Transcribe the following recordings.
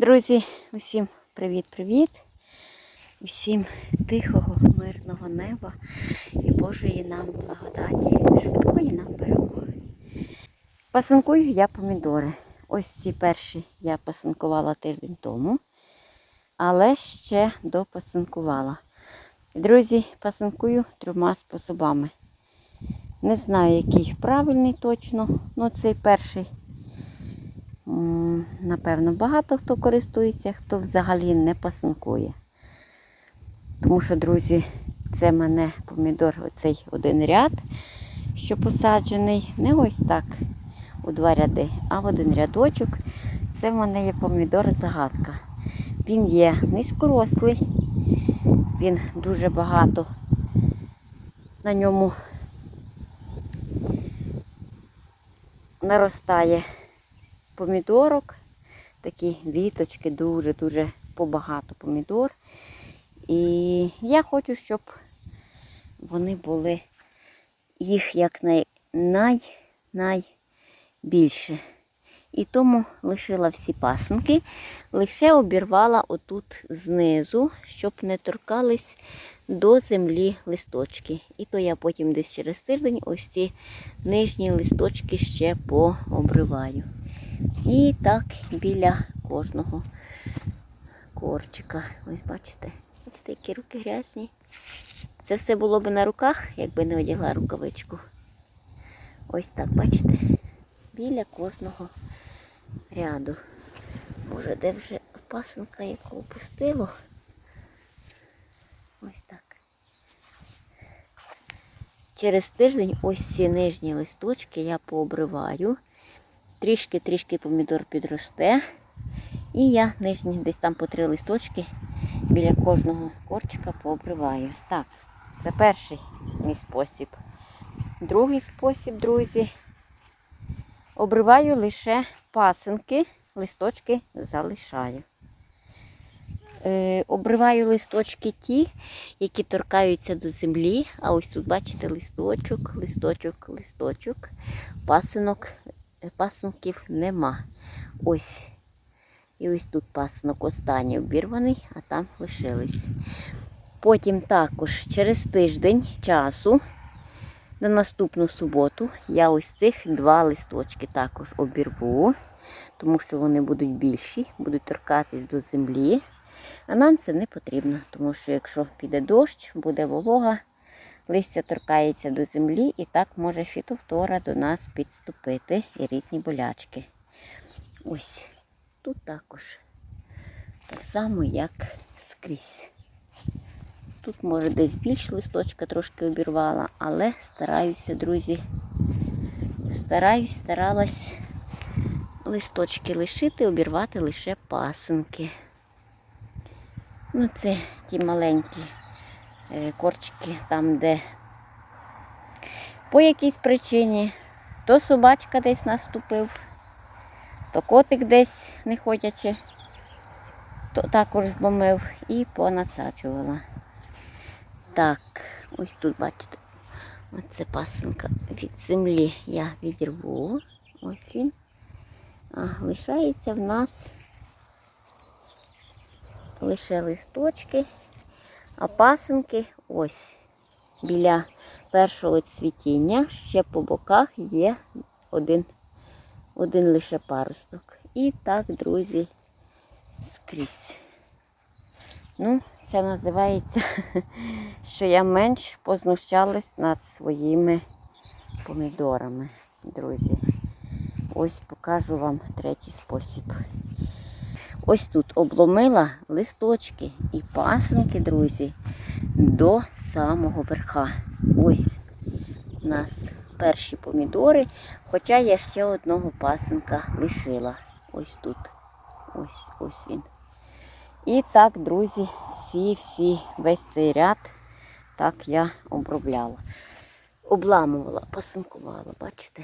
Друзі, усім привіт-привіт. Усім тихого, мирного неба і Божої нам благодаті, швидкої нам перемоги. Пасинкую я помідори. Ось ці перші я пасинкувала тиждень тому, але ще допасинкувала. Друзі, пасинкую трьома способами. Не знаю, який правильний точно, ну цей перший. Напевно, багато хто користується, хто взагалі не пасинкує. Тому що, друзі, це мене помідор, оцей один ряд, що посаджений, не ось так у два ряди, а в один рядочок. Це в мене є помідор загадка. Він є низькорослий, він дуже багато на ньому наростає помідорок, такі віточки, дуже-дуже побагато помідор. І я хочу, щоб вони були їх як най, най. І тому лишила всі пасенки, лише обірвала отут знизу, щоб не торкались до землі листочки. І то я потім десь через тиждень ось ці нижні листочки ще пообриваю. І так біля кожного корчика. Ось бачите, бачите, які руки грязні. Це все було б на руках, якби не одягла рукавичку. Ось так, бачите? Біля кожного ряду. Може, де вже пасенка, яку опустило. Ось так. Через тиждень ось ці нижні листочки я пообриваю. Трішки-трішки помідор підросте. І я нижні десь там по три листочки біля кожного корчика пообриваю. Так, це перший мій спосіб. Другий спосіб, друзі, обриваю лише пасинки, листочки залишаю. Е, обриваю листочки ті, які торкаються до землі. А ось тут, бачите, листочок, листочок, листочок, пасинок, пасинків нема. Ось. І ось тут пасинок останній обірваний, а там лишились. Потім також через тиждень часу, на наступну суботу, я ось цих два листочки також обірву, тому що вони будуть більші, будуть торкатись до землі. А нам це не потрібно, тому що якщо піде дощ, буде волога, листя торкається до землі і так може фітофтора до нас підступити і різні болячки. Ось тут також так само, як скрізь. Тут, може, десь більше листочка трошки обірвала, але стараюся, друзі, стараюсь, старалась листочки лишити, обірвати лише пасинки. Ну, це ті маленькі корчики, там, де по якійсь причині то собачка десь наступив, то котик десь не ходячи, то також зломив і понасаджувала. Так, ось тут, бачите, оце пасинка від землі я відірву. Ось він. А лишається в нас лише листочки, а пасинки ось біля першого цвітіння, ще по боках є один, один лише паросток. І так, друзі, скрізь. Ну, це називається, що я менш познущалась над своїми помідорами, друзі. Ось покажу вам третій спосіб. Ось тут обломила листочки і пасинки, друзі, до самого верха. Ось у нас перші помідори, хоча я ще одного пасинка лишила. Ось тут. Ось ось він. І так, друзі, всі-всі, весь цей ряд так я обробляла. Обламувала, пасинкувала, бачите?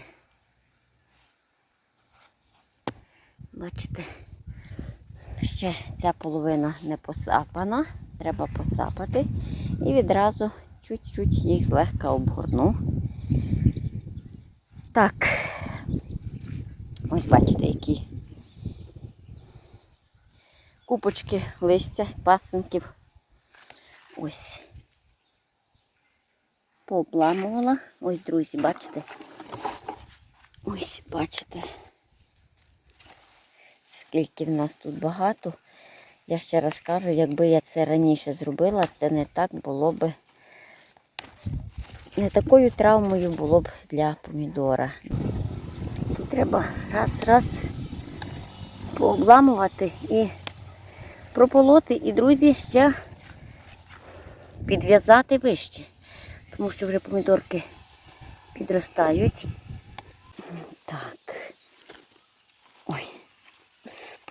Бачите? Ще ця половина не посапана, треба посапати. І відразу чуть-чуть їх злегка обгорну. Так, ось бачите, які купочки листя, пасинків. Ось. Пообламувала. Ось, друзі, бачите? Ось, бачите. Скільки в нас тут багато. Я ще раз кажу, якби я це раніше зробила, це не так було би. Не такою травмою було б для помідора. Тут треба раз-раз пообламувати і прополоти. І, друзі, ще підв'язати вище. Тому що вже помідорки підростають. Так. Ой,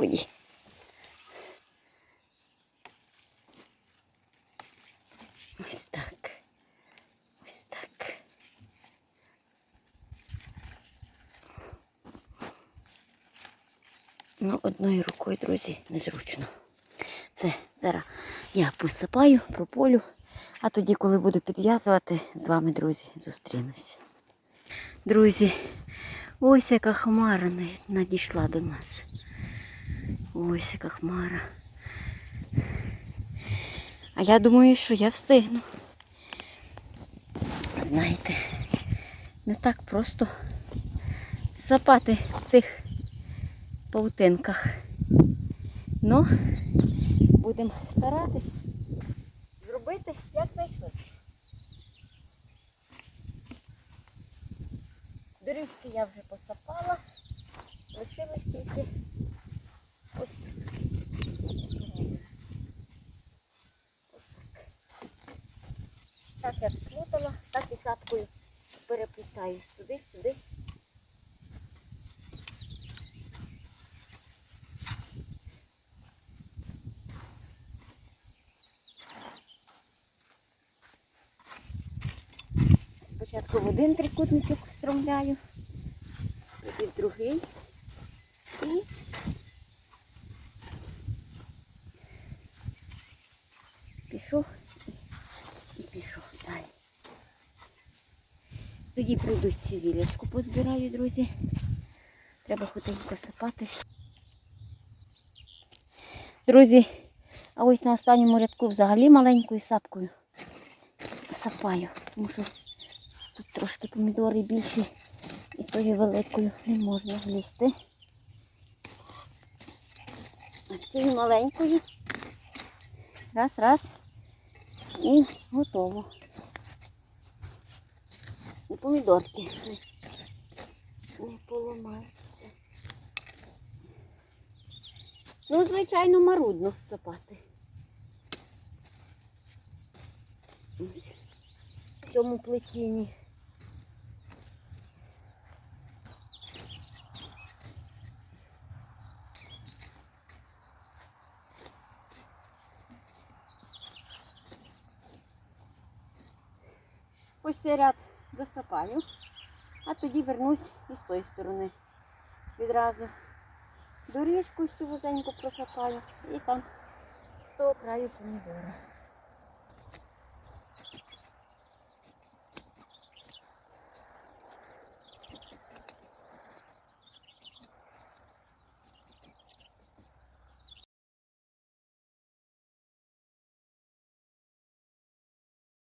господі. Ось так. Ось так. Ну, одною рукою, друзі, незручно. Це зараз я посипаю, прополю, а тоді, коли буду підв'язувати, з вами, друзі, зустрінусь. Друзі, ось яка хмара надійшла до нас. Ось яка хмара. А я думаю, що я встигну. Знаєте, не так просто сапати цих паутинках. Ну, будемо старатись зробити якнайшвидше. Доріжки я вже посапала, лишилось тільки ось тут. Ось так. Так як сплутала, так і сапкою переплітаюсь туди-сюди. Спочатку в один трикутничок встромляю, тоді другий і пішов і, пішов далі. Тоді прийду ці зілячку позбираю, друзі. Треба хутенько сапати. Друзі, а ось на останньому рядку взагалі маленькою сапкою сапаю, тут трошки помідори більші і тою великою не можна влізти. А цією маленькою раз, раз і готово. І помідорки не поламаються. Ну, звичайно, марудно сапати. Ось в цьому плетінні. Ось цей ряд досапаю, а тоді вернусь і з тої сторони. Відразу доріжку цю вузеньку просапаю і там з того краю помідора.